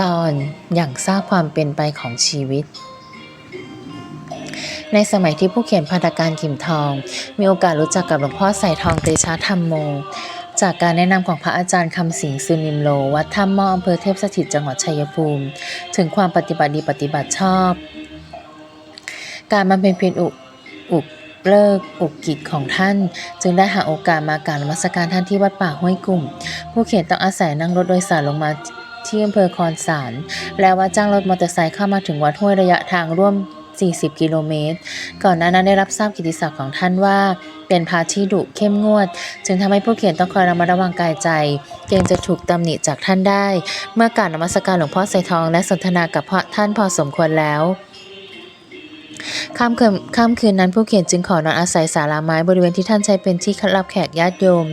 ตอนอย่างทราบความเป็นไปของชีวิต ในสมัยที่ผู้เขียนพันธการขิมทอง มีโอกาสรู้จักกับหลวงพ่อใส่ทองเตชะธรรมโม จากการแนะนำของพระอาจารย์คำสิงสุนิมโล วัดถ้ำมออำเภอเทพสถิตจังหวัดชัยภูมิ ถึงความปฏิบัติดีปฏิบัติชอบ การบำเพ็ญเพียรอุอุปเลิกอุกกิจของท่าน จึงได้หาโอกาสมาการมัสการท่านที่วัดป่าห้วยกลุ่ม ผู้เขียนต้องอาศัยนั่งรถโดยสารลงมา ที่อำเภอคอนสาร แล้วว่าจ้างรถมอเตอร์ไซค์เข้ามาถึงวัดห้วยระยะทางร่วม 40 กิโลเมตร ก่อนหน้านั้นได้รับทราบกิติศัพท์ของท่านว่า เป็นพระที่ดุเข้มงวด จึงทำให้ผู้เขียนต้องคอยระมัดระวังกายใจ เกรงจะถูกตำหนิจากท่านได้ เมื่อการนมัสการหลวงพ่อใส่ทองและสนทนากับพระท่านพอสมควรแล้วค่ำคืนค่ำคืนนั้นผู้เขียนจึงขอนอนอาศัยศาลาไม้บริเวณที่ท่านใช้เป็นที่รับแขกญาติโยม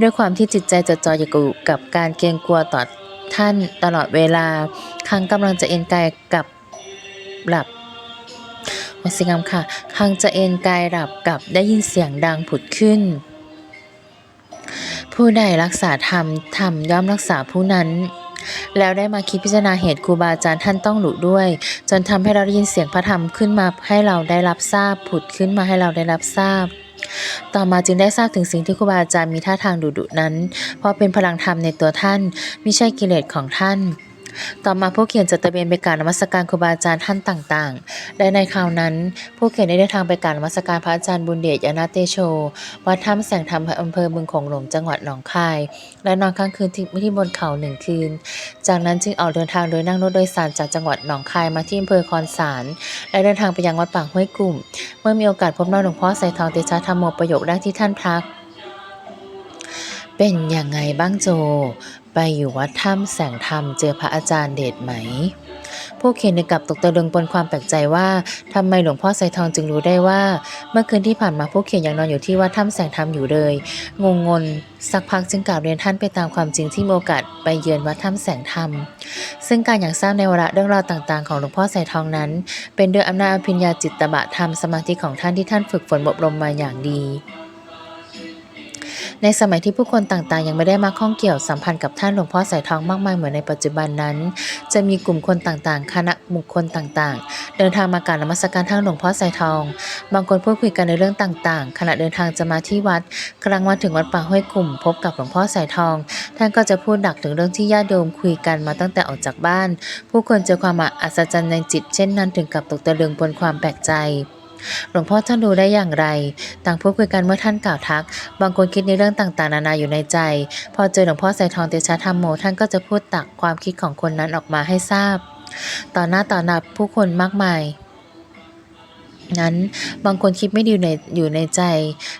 ด้วยความที่จิตใจจดจ่ออยู่กับการเกรงกลัวต่อ ท่านตลอดเวลาครั้งกำลังจะเอนกายกับหลับวสิกรรมค่ะครั้งจะเอนกายหลับกับได้ยินเสียงดังผุดขึ้น ผู้ใดรักษาธรรมธรรมย่อมรักษาผู้นั้นแล้วได้มาคิดพิจารณาเหตุครูบาอาจารย์ท่านต้องหลุด้วย จนทำให้เราได้ยินเสียงพระธรรมขึ้นมาให้เราได้รับทราบผุดขึ้นมาให้เราได้รับทราบ ต่อมาจึงได้ทราบถึงสิ่งที่ครูบาอาจารย์มีท่าทางดุดุนั้น เพราะเป็นพลังธรรมในตัวท่าน ไม่ใช่กิเลสของท่าน ต่อมาผู้เขียนจะตระเวนไปกรารนมัสการครูบาอาจารย์ท่านต่างๆ และในคราวนั้น ผู้เขียนได้เดินทางไปกรารนมัสการพระอาจารย์บุญเดชยานาเตโชวัดถ้ำแสงธรรมอำเภอบึงโขงหลงจังหวัดหนองคาย และนอนค้างคืนที่ที่บนเขาหนึ่งคืน จากนั้นจึงออกเดินทางโดยนั่งรถโดยสารจากจังหวัดหนองคายมาที่อำเภอคอนสาร และเดินทางไปยังวัดป่าห้วยกลุ่ม เมื่อมีโอกาสพบหน้าหลวงพ่อใส่ทองเตชะธรรมโมประโยคแรกที่ท่านพักเป็นยังไงบ้างโจ ไปอยู่วัดถ้ำแสงธรรมเจอพระอาจารย์เดชไหม ผู้เขียนในกลับตกตะลึงปนความแปลกใจว่าทำไมหลวงพ่อใสทองจึงรู้ได้ว่า เมื่อคืนที่ผ่านมาผู้เขียนยังนอนอยู่ที่วัดถ้ำแสงธรรมอยู่เลย งงงนสักพักจึงกล่าวเรียนท่านไปตามความจริงที่มโอกาสไปเยือนวัดถ้ำแสงธรรม ซึ่งการอย่ากทราบในวาระเรื่องราวต่างๆ ของหลวงพ่อใสทองนั้น เป็นด้วยอำนาจอภิญญาจิตตบะธรรมสมาธิของท่านที่ท่านฝึกฝนอบรมมาอย่างดี ในสมัยที่ผู้คนต่างๆ ยังไม่ได้มาข้องเกี่ยวสัมพันธ์กับท่านหลวงพ่อสายทองมากมายเหมือนในปัจจุบันนั้น จะมีกลุ่มคนต่างๆ คณะบุคคลต่างๆ เดินทางมากรารนมัสการท่านหลวงพ่อสายทอง บางคนพูดคุยกันในเรื่องต่างๆ ขณะเดินทางจะมาที่วัด กลังมาถึงวัดป่าห้วยกลุ่ม พบกับหลวงพ่อสายทอง ท่านก็จะพูดดักถึงเรื่องที่ญาติโยมคุยกันมาตั้งแต่ออกจากบ้าน ผู้คนเจอความอัศจรรย์ในจิตเช่นนั้นถึงกับตกตะลึงบนความแปลกใจ หลวงพ่อท่านรู้ได้อย่างไร ต่างพูดคุยกันเมื่อท่านกล่าวทัก บางคนคิดในเรื่องต่างๆ นานาอยู่ในใจ พอเจอหลวงพ่อใส่ทองเตชะธรรมโมท่านก็จะพูดตักความคิดของคนนั้นออกมาให้ทราบ ต่อหน้าต่อหน้าผู้คนมากมายนั้นบางคนคิดไม่ดีอยู่ในอยู่ในใจ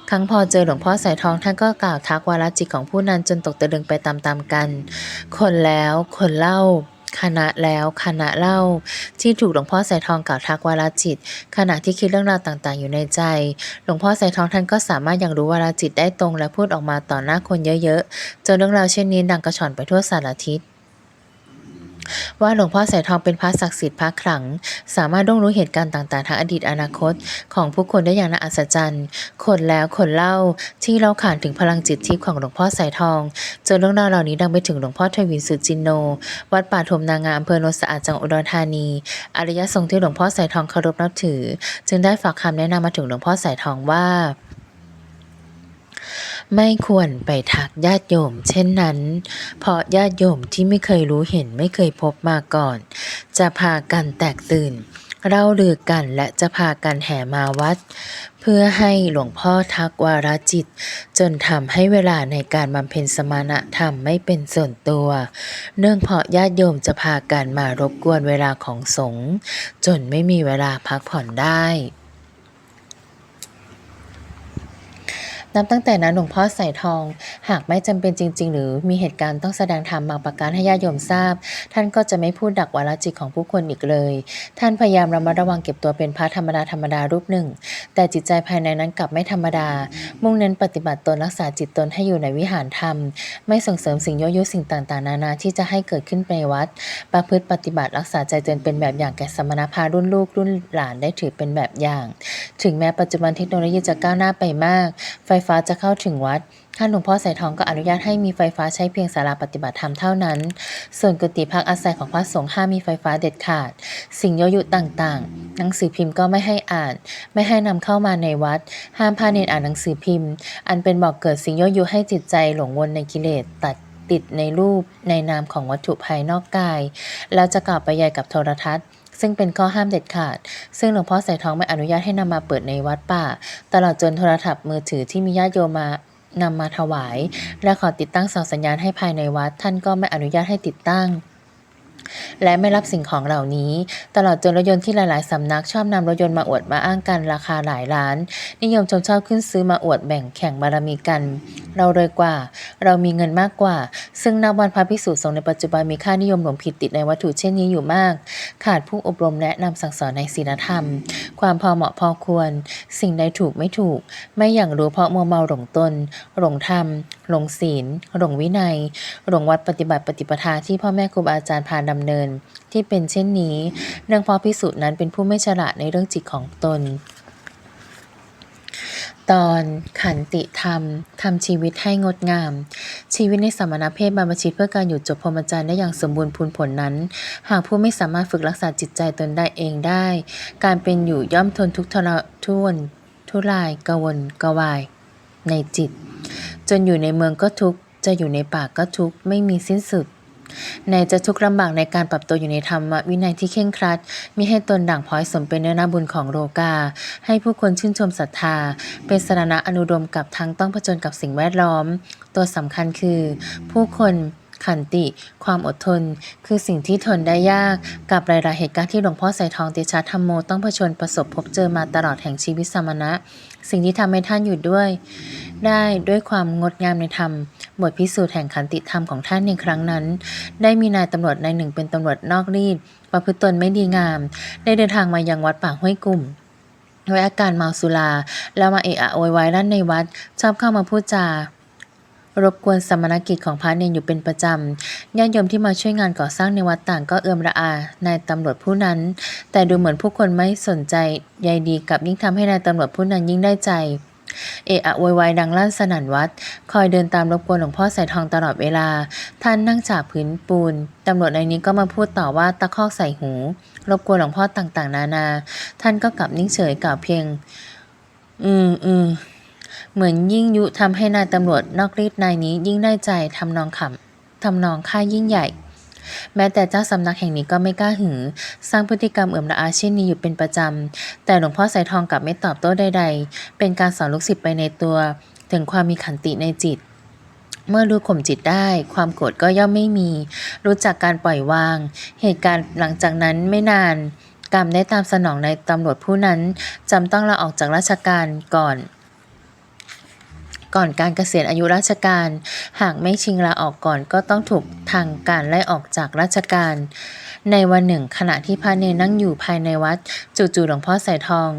ครั้งพอเจอหลวงพ่อสายทองท่านก็กล่าวทักวาระจิตของผู้นั้นจนตกตะลึงไปตามๆกัน คนแล้วคนเล่า คณะแล้วคณะเล่า ที่ถูกหลวงพ่อสายทองกล่าวทักวาลจิต ขณะที่คิดเรื่องราวต่างๆ อยู่ในใจ หลวงพ่อสายทองท่านก็สามารถอย่างรู้วาลจิตได้ตรงและพูดออกมาต่อหน้าคนเยอะๆจนเรื่องราวเช่นนี้ดังกระชอนไปทั่วสารทิศ ว่าหลวงพ่อสายทองเป็นพระศักดิ์สิทธิ์พระขลัง สามารถร่วงรู้เหตุการณ์ต่างๆทางอดีตอนาคต ของผู้คนได้อย่างน่าอัศจรรย์ คนแล้วคนเล่าที่เราขานถึงพลังจิตทิพย์ของหลวงพ่อสายทอง จนเรื่องราวเหล่านี้ดังไปถึงหลวงพ่อทวินสุจินโน วัดป่าธมนางามอำเภอโนนสะอาดจังหวัดอุดรธานีอริยสงฆ์ที่หลวงพ่อสายทองเคารพนับถือ จึงได้ฝากคำแนะนำมาถึงหลวงพ่อสายทองว่า ไม่ควรไปทักญาติโยม เช่นนั้น เพราะญาติโยมที่ไม่เคยรู้เห็นไม่เคยพบมาก่อน จะพากันแตกตื่นเล่าลือกันและจะพากันแห่มาวัด เพื่อให้หลวงพ่อทักวาระจิต จนทำให้เวลาในการบำเพ็ญสมณธรรมไม่เป็นส่วนตัว เนื่องเพราะญาติโยมจะพากันมารบกวนเวลาของสงฆ์จนไม่มีเวลาพักผ่อนได้ นับตั้งแต่นั้นหลวงพ่อใส่ทอง หากไม่จำเป็นจริง ๆ หรือมีเหตุการณ์ต้องแสดงธรรมบางประการให้ญาติโยมทราบ ท่านก็จะไม่พูดดักวาระจิตของผู้คนอีกเลย ท่านพยายามระมัดระวังเก็บตัวเป็นพระธรรมดาธรรมดารูปหนึ่ง แต่จิตใจภายในนั้นกลับไม่ธรรมดา มุ่งเน้นปฏิบัติตนรักษาจิตตนให้อยู่ในวิหารธรรม ไม่ส่งเสริมสิ่งยั่วยุสิ่งต่างๆ นานาที่จะให้เกิดขึ้นในวัด ประพฤติปฏิบัติรักษาใจจนเป็นแบบอย่างแก่สมณพรารุ่นลูกรุ่นหลานได้ถือเป็นแบบอย่าง ถึงแม้ปัจจุบันเทคโนโลยีจะก้าวหน้าไปมาก ไฟฟ้าจะเข้าถึงวัด ท่านหลวงพ่อสายทองก็อนุญาตให้มีไฟฟ้าใช้เพียงศาลาปฏิบัติธรรมเท่านั้น ส่วนกุฏิพักอาศัยของพระสงฆ์ห้ามมีไฟฟ้าเด็ดขาด สิ่งยั่วยุต่างๆ หนังสือพิมพ์ก็ไม่ให้อ่าน ไม่ให้นำเข้ามาในวัด ห้ามพาเนรอ่านหนังสือพิมพ์ อันเป็นบอกเกิดสิ่งยั่วยุให้จิตใจหลงวนในกิเลสตัดติดในรูปในนามของวัตถุภายนอกกาย แล้วจะกล่าวไปยายกับโทรทัศน์ ซึ่งเป็นข้อห้ามเด็ดขาด ซึ่งหลวงพ่อสายทองไม่อนุญาตให้นำมาเปิดในวัดป่า ตลอดจนโทรศัพท์มือถือที่มีญาติโยมมานำมาถวาย และขอติดตั้งเสาสัญญาณให้ภายในวัด ท่านก็ไม่อนุญาตให้ติดตั้ง และไม่รับสิ่งของเหล่านี้ ตลอดจนรถยนต์ที่หลาย ๆ สำนักชอบนำรถยนต์มาอวดมาอ้างกันราคาหลายล้าน นิยมชมชอบขึ้นซื้อมาอวดแบ่งแข่งบารมีกัน เรารวยกว่า เรามีเงินมากกว่า ซึ่งนับวันพระภิกษุสงฆ์ในปัจจุบันมีค่านิยมหลงผิดติดในวัตถุเช่นนี้อยู่มาก ขาดผู้อบรมแนะนำสั่งสอนในศีลธรรม ความพอเหมาะพอควร สิ่งใดถูกไม่ถูก ไม่อย่างรู้เพราะมัวเมาหลงตนหลงธรรม หลงศีล หลงวินัย หลงวัดปฏิบัติปฏิปทาที่พ่อแม่ครูบาอาจารย์พาดำเนิน ที่เป็นเช่นนี้เนื่องเพราะพิสุนั้นเป็นผู้ไม่ฉลาดในเรื่องจิตของตน ตอนขันติธรรมทำชีวิตให้งดงาม ชีวิตในสมณเพศบรรพชิตเพื่อการอยู่จบพรหมจรรย์ได้อย่างสมบูรณ์พูนผลนั้น หากผู้ไม่สามารถฝึกรักษาจิตใจตนได้เองได้ การเป็นอยู่ย่อมทนทุกทรทุนทุรายกวนกวายในจิต จนอยู่ในเมืองก็ทุกข์จะอยู่ในป่าก็ทุกข์ไม่มีสิ้นสุดในจะทุกข์ลำบากในการปรับตัวอยู่ในธรรมวินัยที่เคร่งครัด มิให้ตนด่างพร้อยสมเป็นเนื้อนาบุญของโลกา ให้ผู้คนชื่นชมศรัทธา เป็นสรณะอนุดมกับทั้งต้องผจญกับสิ่งแวดล้อม ตัวสำคัญคือ ผู้คน ขันติ ความอดทน คือสิ่งที่ทนได้ยาก กับหลายๆเหตุการณ์ที่หลวงพ่อสายทองเตชะธรรมโมต้องเผชิญประสบพบเจอมาตลอดแห่งชีวิตสมณะ สิ่งที่ทำให้ท่านอยู่ด้วย ได้ด้วยความงดงามในธรรม บทพิสูจน์แห่งขันติธรรมของท่านในครั้งนั้น ได้มีนายตำรวจนายหนึ่งเป็นตำรวจนอกรีด ประพฤติตนไม่ดีงาม ได้เดินทางมายังวัดป่าห้วยกลุ่มด้วยอาการเมาสุราแล้วมาเอะอะโวยวายลั่นในวัด ชอบเข้ามาพูดจา รบกวนสมณกิจของพระเนนอยู่เป็นประจำญาติโยมที่มาช่วยงานก่อสร้างในวัดต่างก็เอื้อมระอานายตำรวจผู้นั้น แต่ดูเหมือนผู้คนไม่สนใจใยดีกลับยิ่งทำให้นายตำรวจผู้นั้นยิ่งได้ใจเอะอะโวยวายดังลั่นสนั่นวัด คอยเดินตามรบกวนหลวงพ่อสายทองตลอดเวลา ท่านนั่งฉาบพื้นปูน ตำรวจในนี้ก็มาพูดต่อว่าตะคอกใส่หู รบกวนหลวงพ่อต่างๆ นานา ท่านก็กลับนิ่งเฉยกล่าวเพียง อืมอืม เหมือนยิ่งยุทำให้นายตำรวจนอกรีดนายนี้ยิ่งได้ใจทำนองขำทำนองค่ายิ่งใหญ่ แม้แต่เจ้าสำนักแห่งนี้ก็ไม่กล้าหือ สร้างพฤติกรรมเอื่อมระอาเช่นนี้อยู่เป็นประจำ แต่หลวงพ่อสายทองกลับไม่ตอบโต้ใด ๆ เป็นการสอนลูกศิษย์ไปในตัว ถึงความมีขันติในจิตเมื่อรู้ข่มจิตได้ ความโกรธก็ย่อมไม่มี รู้จักการปล่อยวาง เหตุการณ์หลังจากนั้นไม่นาน กรรมได้ตามสนองในตำรวจผู้นั้นจำต้องลาออกจากราชการก่อน ก่อนการเกษียณอายุราชการ หากไม่ชิงลาออกก่อนก็ต้องถูกทางการไล่ออกจากราชการ ในวันหนึ่ง ขณะที่พระเนรนั่งอยู่ภายในวัด จู่ๆหลวงพ่อสายทอง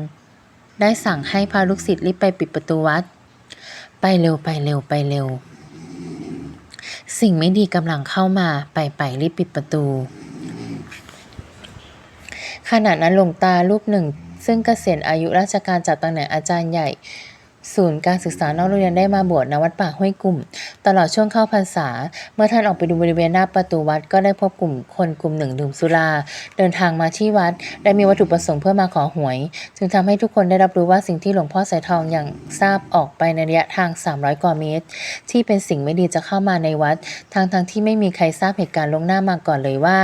ได้สั่งให้พระลูกศิษย์รีบไปปิดประตูวัด ไปเร็วไปเร็วไปเร็ว สิ่งไม่ดีกำลังเข้ามาไปไปรีบปิดประตู ขณะนั้นหลวงตารูปหนึ่งซึ่งเกษียณอายุราชการจากตำแหน่งอาจารย์ใหญ่ ศูนย์การศึกษานอกโรงเรียนได้มาบวชณวัดป่าห้วยกลุ่ม ตลอดช่วงเข้าพรรษา เมื่อท่านออกไปดูบริเวณหน้าประตูวัดก็ได้พบกลุ่มคนกลุ่มหนึ่งดื่มสุรา เดินทางมาที่วัดและมีวัตถุประสงค์เพื่อมาขอหวย จึงทำให้ทุกคนได้รับรู้ว่าสิ่งที่หลวงพ่อสายทองอย่างทราบออกไปในระยะทาง 300 กว่าเมตร ที่เป็นสิ่งไม่ดีจะเข้ามาในวัดทางทางๆที่ไม่มีใครทราบเหตุการณ์ลงหน้ามาก่อนเลยว่า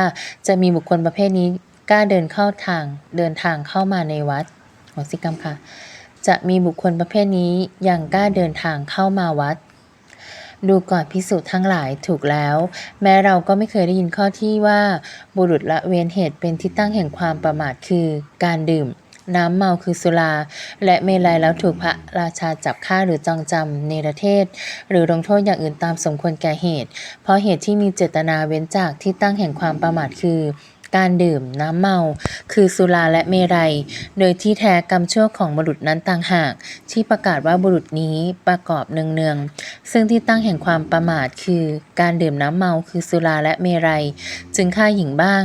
จะมีบุคคลประเภทนี้กล้าเดินเข้าทาง เดินทางเข้ามาในวัดหัวสิกรรมค่ะ จะมีบุคคลประเภทนี้ยังกล้าเดินทางเข้ามาวัด ดูก่อนพิสูจน์ทั้งหลายถูกแล้ว แม้เราก็ไม่เคยได้ยินข้อที่ว่า บุรุษละเว้นเหตุเป็นที่ตั้งแห่งความประมาทคือ การดื่ม น้ำเมาคือสุรา และเมลัยแล้วถูกพระราชาจับฆ่าหรือจองจำเนรเทศ หรือลงโทษอย่างอื่นตามสมควรแก่เหตุ เพราะเหตุที่มีเจตนาเว้นจากที่ตั้งแห่งความประมาทคือ การดื่มน้ำเมา คือสุราและเมรัย โดยที่แท้กรรมชั่วของบุรุษนั้นต่างหาก ที่ประกาศว่าบุรุษนี้ประกอบเนืองๆ ซึ่งที่ตั้งแห่งความประมาทคือการดื่มน้ำเมาคือสุราและเมรัย จึงฆ่าหญิงบ้าง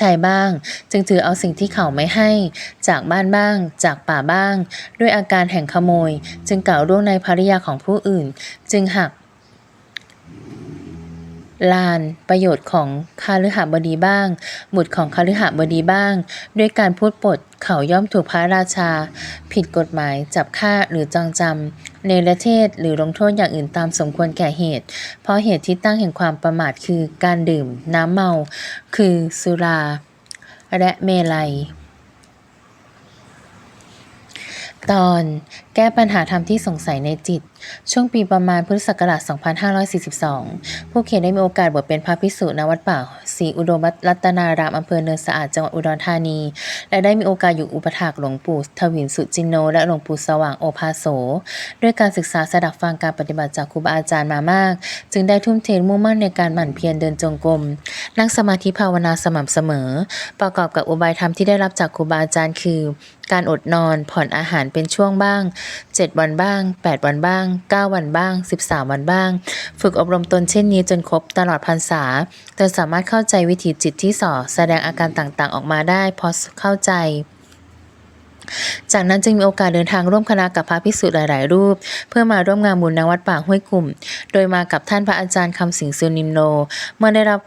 ชายบ้าง จึงถือเอาสิ่งที่เขาไม่ให้ จากบ้านบ้าง จากป่าบ้าง ด้วยอาการแห่งขโมย จึงกล่าวร่วงในภริยาของผู้อื่น จึงหัก ลาน ประโยชน์ของคาฤหบดีบ้าง บุตรของคาฤหบดีบ้าง ด้วยการพูดปดเขาย่อมถูกพระราชา ผิดกฎหมายจับฆ่าหรือจองจำในประเทศหรือลงโทษอย่างอื่นตามสมควรแก่เหตุ เพราะเหตุที่ตั้งแห่งความประมาทคือการดื่มน้ำเมา คือสุรา และเมลัยตอนแก้ปัญหาธรรมที่สงสัยในจิต ช่วงปีประมาณพุทธศักราช 2542 ผู้เขียนได้มีโอกาสบวชเป็นพระภิกษุณวัดป่าศรีอุดมรัตนารามอำเภอเนินสะอาดจังหวัดอุดรธานี และได้มีโอกาสอยู่อุปถากหลวงปู่ทวินสุจินโน และหลวงปู่สว่างโอภาโส ด้วยการศึกษาสดับฟังการปฏิบัติจากครูบาอาจารย์มามาก จึงได้ทุ่มเทมุ่งมั่นในการหมั่นเพียรเดินจงกรมนั่งสมาธิภาวนาสม่ำเสมอ ประกอบกับอุบายธรรมที่ได้รับจากครูบาอาจารย์คือ การอดนอนผ่อนอาหารเป็นช่วงบ้าง 7 วันบ้าง 8 วันบ้าง9 วันบ้าง 13 วันบ้าง ฝึกอบรมตนเช่นนี้จนครบตลอดพรรษาจนสามารถเข้าใจวิถีจิตที่ส่อแสดงอาการต่างๆ ออกมาได้พอเข้าใจจากนั้นจึงมีโอกาสเดินทางร่วมคณะกับพระภิกษุหลาย ๆ รูป เพื่อมาร่วมงานบุญณวัดป่าห้วยกลุ่ม โดยมากับท่านพระอาจารย์คำสิงสุนิมโน เมื่อได้รับ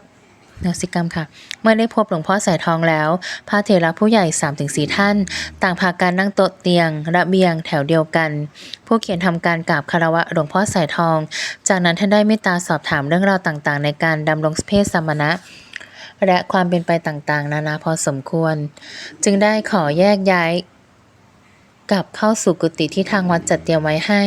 นสิกรรมค่ะ เมื่อได้พบหลวงพ่อสายทองแล้ว พระเถระผู้ใหญ่ 3-4 ท่าน ต่างพากันนั่งโต๊ะเตียง ระเบียงแถวเดียวกัน ผู้เขียนทำการกราบคารวะหลวงพ่อสายทอง จากนั้นท่านได้เมตตาสอบถามเรื่องราวต่างๆ ในการดำรงเพศสมณะ และความเป็นไปต่างๆ นานาพอสมควร จึงได้ขอแยกย้าย กลับเข้าสู่กุฏิที่ทางวัดจัดเตรียมไว้ให้